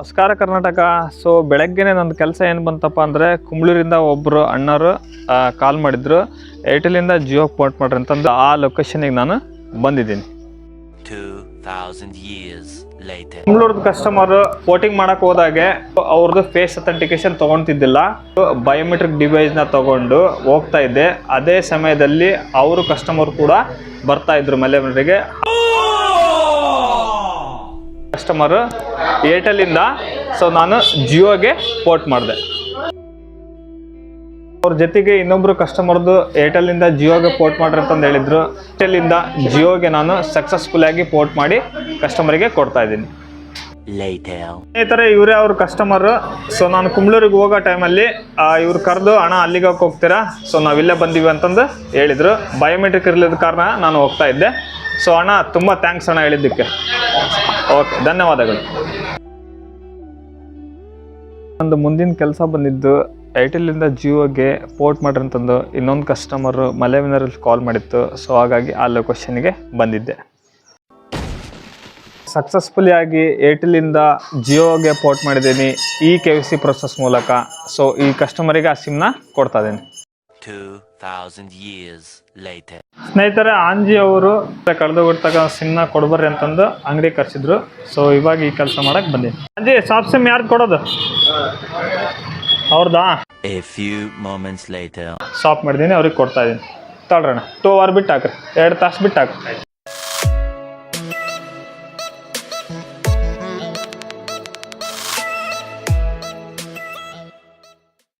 ನಮಸ್ಕಾರ ಕರ್ನಾಟಕ. ಸೊ ಬೆಳಗ್ಗೆನೆ ನನ್ನ ಕೆಲಸ ಏನು ಬಂತಪ್ಪ ಅಂದರೆ ಕುಂಬ್ಳೂರಿಂದ ಒಬ್ಬರು ಅಣ್ಣರು ಕಾಲ್ ಮಾಡಿದ್ರು. ಏರ್ಟೆಲಿಂದ ಜಿಯೋ ಪೋರ್ಟ್ ಮಾಡ್ರಿ ಅಂತಂದು ಆ ಲೊಕೇಶನಿಗೆ ನಾನು ಬಂದಿದ್ದೀನಿ. 2,000 years later. ಕುಂಬ್ಳೂರ್ದು ಕಸ್ಟಮರ್ ಪೋರ್ಟಿಂಗ್ ಮಾಡಕ್ ಹೋದಾಗೆ ಅವ್ರದ್ದು ಫೇಸ್ ಅಥೆಂಟಿಕೇಶನ್ ತಗೊಂತಿದ್ದಿಲ್ಲ. ಬಯೋಮೆಟ್ರಿಕ್ ಡಿವೈಸ್ನ ತಗೊಂಡು ಹೋಗ್ತಾ ಇದ್ದೆ. ಅದೇ ಸಮಯದಲ್ಲಿ ಅವರು ಕಸ್ಟಮರ್ ಕೂಡ ಬರ್ತಾ ಇದ್ರು ಮಲೆಮನೆಗೆ ಕಸ್ಟಮರ್ ಏರ್ಟೆಲಿಂದ ಸೊ ನಾನು ಜಿಯೋಗೆ ಪೋರ್ಟ್ ಮಾಡಿದೆ. ಅವ್ರ ಜೊತೆಗೆ ಇನ್ನೊಬ್ರು ಕಸ್ಟಮರ್ದು ಏರ್ಟೆಲಿಂದ ಜಿಯೋಗೆ ಪೋರ್ಟ್ ಮಾಡ್ರಿ ಅಂತಂದು ಹೇಳಿದ್ರು. ಏರ್ಟೆಲಿಂದ ಜಿಯೋಗೆ ನಾನು ಸಕ್ಸಸ್ಫುಲ್ ಆಗಿ ಪೋರ್ಟ್ ಮಾಡಿ ಕಸ್ಟಮರಿಗೆ ಕೊಡ್ತಾ ಇದ್ದೀನಿ. ಸ್ನೇಹಿತರೆ ಇವರೇ ಅವ್ರ ಕಸ್ಟಮರ್ ಸೊ ನಾನು ಕುಂಬ್ಳೂರಿಗೆ ಹೋಗೋ ಟೈಮಲ್ಲಿ ಇವ್ರು ಕರೆದು ಅಣ್ಣ ಅಲ್ಲಿಗೆ ಹೋಗ್ತೀರಾ? ಸೊ ನಾವಿಲ್ಲೇ ಬಂದೀವಿ ಅಂತಂದು ಹೇಳಿದರು. ಬಯೋಮೆಟ್ರಿಕ್ ಇರಲಿದ್ದ ಕಾರಣ ನಾನು ಹೋಗ್ತಾ ಇದ್ದೆ. ಸೊ ಅಣ್ಣ ತುಂಬ ಥ್ಯಾಂಕ್ಸ್ ಅಣ್ಣ ಹೇಳಿದ್ದಕ್ಕೆ. ಓಕೆ ಧನ್ಯವಾದಗಳು. ಒಂದು ಮುಂದಿನ ಕೆಲಸ ಬಂದಿದ್ದು ಏರ್ಟೆಲಿಂದ ಜಿಯೋಗೆ ಪೋರ್ಟ್ ಮಾಡ್ರಿ ಅಂತಂದು ಇನ್ನೊಂದು ಕಸ್ಟಮರು ಮಲೆವಿನರಲ್ಲಿ ಕಾಲ್ ಮಾಡಿತ್ತು. ಸೊ ಹಾಗಾಗಿ ಆ ಲೊಕೇಶನ್ಗೆ ಬಂದಿದ್ದೆ. ಸಕ್ಸಸ್ಫುಲಿ ಆಗಿ ಏರ್ಟೆಲಿಂದ ಜಿಯೋಗೆ ಪೋರ್ಟ್ ಮಾಡಿದ್ದೀನಿ ಈ ಕೆ ವಿ ಸಿ ಪ್ರೊಸೆಸ್ ಮೂಲಕ. ಸೊ ಈ ಕಸ್ಟಮರಿಗೆ ಆ ಸಿಮ್ನ ಕೊಡ್ತಾ ಇದ್ದೀನಿ. 2,000 years later. ಸ್ನೇಹಿತರೆ ಆಂಜಿ ಅವರು ಕಳೆದು ಬಿಡ್ತಾಗ ಸಿಮ್ನ ಕೊಡ್ಬರ್ರಿ ಅಂತಂದು ಅಂಗಡಿ ಕರ್ಸಿದ್ರು. ಸೊ ಇವಾಗ ಈ ಕೆಲಸ ಮಾಡಕ್ ಬಂದಿ ಆಂಜಿ ಸಾಫ್ಟ್ ಸಿಮ್ ಯಾರ್ದು ಕೊಡೋದು? ಅವ್ರದ್ದಾ a few moments later. Stop ಮಾಡಿದ್ದೀನಿ ಅವ್ರಿಗೆ ಕೊಡ್ತಾ ಇದ್ದೀನಿ ತಳ್ರಣ ಟೂ ಅವರ್ ಬಿಟ್ಟು ಹಾಕ್ರಿ ಎರಡು ತಾಸು ಬಿಟ್ಟು ಹಾಕ್ರಿ